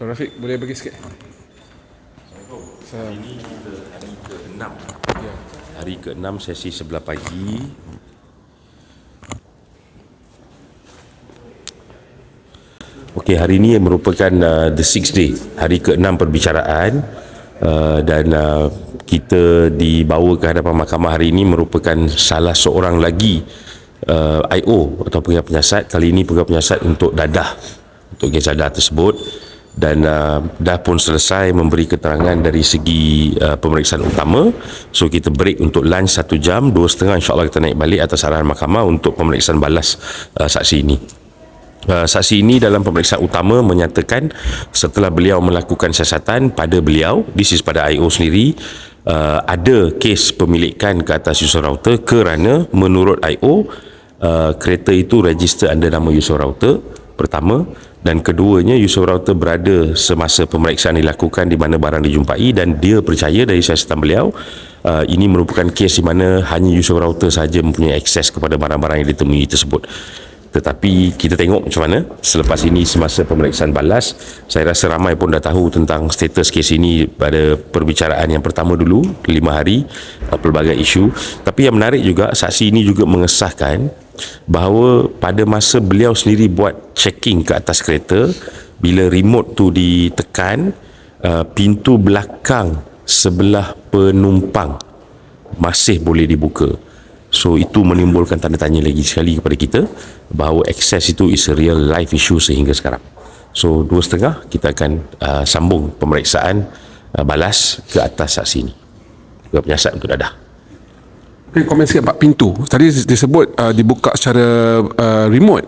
Tuan Rafiq boleh bagi sikit? Ini kita hari ke-6 Ya. Hari ke-6 sesi sebelah pagi. Okey, hari ini merupakan uh, the sixth day Hari ke-6 perbicaraan. Uh, Dan uh, kita dibawa ke hadapan mahkamah hari ini Merupakan salah seorang lagi uh, I.O. atau pegawai penyiasat Kali ini pegawai penyiasat untuk dadah Untuk kes dadah tersebut dan uh, dah pun selesai memberi keterangan dari segi uh, pemeriksaan utama. So kita break untuk lunch satu jam dua setengah insyaAllah kita naik balik atas arahan mahkamah untuk pemeriksaan balas uh, saksi ini. Uh, saksi ini dalam pemeriksaan utama menyatakan setelah beliau melakukan siasatan pada beliau, this is pada IO sendiri, uh, ada kes pemilikan ke atas user router kerana menurut IO, uh, kereta itu register under nama user router pertama. Dan keduanya user router berada semasa pemeriksaan dilakukan di mana barang dijumpai dan dia percaya dari siasatan beliau uh, ini merupakan kes di mana hanya user router sahaja mempunyai akses kepada barang-barang yang ditemui tersebut. Tetapi kita tengok macam mana selepas ini semasa pemeriksaan balas saya rasa ramai pun dah tahu tentang status kes ini pada perbicaraan yang pertama dulu lima hari uh, pelbagai isu. Tapi yang menarik juga saksi ini juga mengesahkan bahawa pada masa beliau sendiri buat checking ke atas kereta bila remote tu ditekan uh, pintu belakang sebelah penumpang masih boleh dibuka So itu menimbulkan tanda tanya lagi sekali kepada kita bahawa akses itu is a real life issue sehingga sekarang. So dua setengah kita akan uh, sambung pemeriksaan uh, balas ke atas saksi ini. Juga penyiasat untuk dadah. Okay, komen sikit Pak pintu. Tadi disebut uh, dibuka secara uh, remote.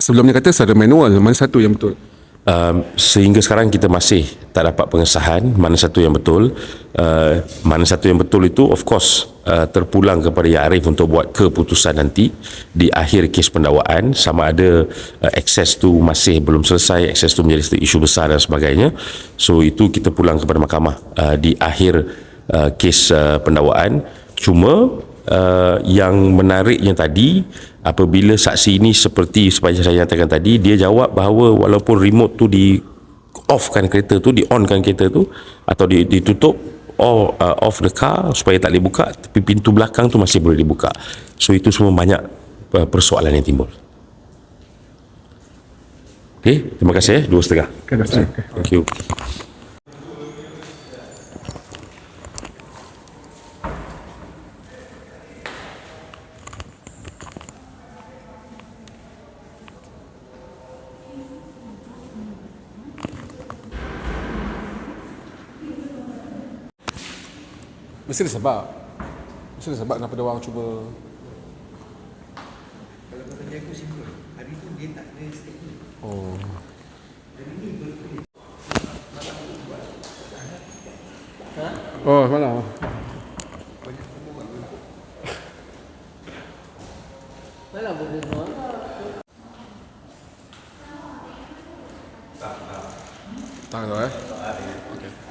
Sebelumnya kata secara manual Mana satu yang betul? Uh, sehingga sekarang kita masih tak dapat pengesahan mana satu yang betul. Uh, mana satu yang betul itu of course uh, terpulang kepada Ya Arif untuk buat keputusan nanti di akhir kes pendakwaan. Sama ada uh, akses tu masih belum selesai akses tu menjadi isu besar dan sebagainya. So itu kita pulang kepada mahkamah uh, di akhir uh, kes uh, pendakwaan. Cuma uh, yang menariknya tadi apabila saksi ini seperti sepanjang saya nyatakan tadi dia jawab bahawa walaupun remote tu di offkan kereta tu di onkan kereta tu atau ditutup or, uh, off the car supaya tak boleh buka tapi pintu belakang tu masih boleh dibuka so itu semua banyak uh, persoalan yang timbul Okay, terima kasih eh, dua setengah. Selesai. Okay. Thank you. Mesti ada sebab Mesti ada sebab kenapa dia orang cuba Kalau kau tanya aku simple Hari tu dia tak ada statement Oh Oh, mana? Mana boleh buat? Tak tahu eh. Okay.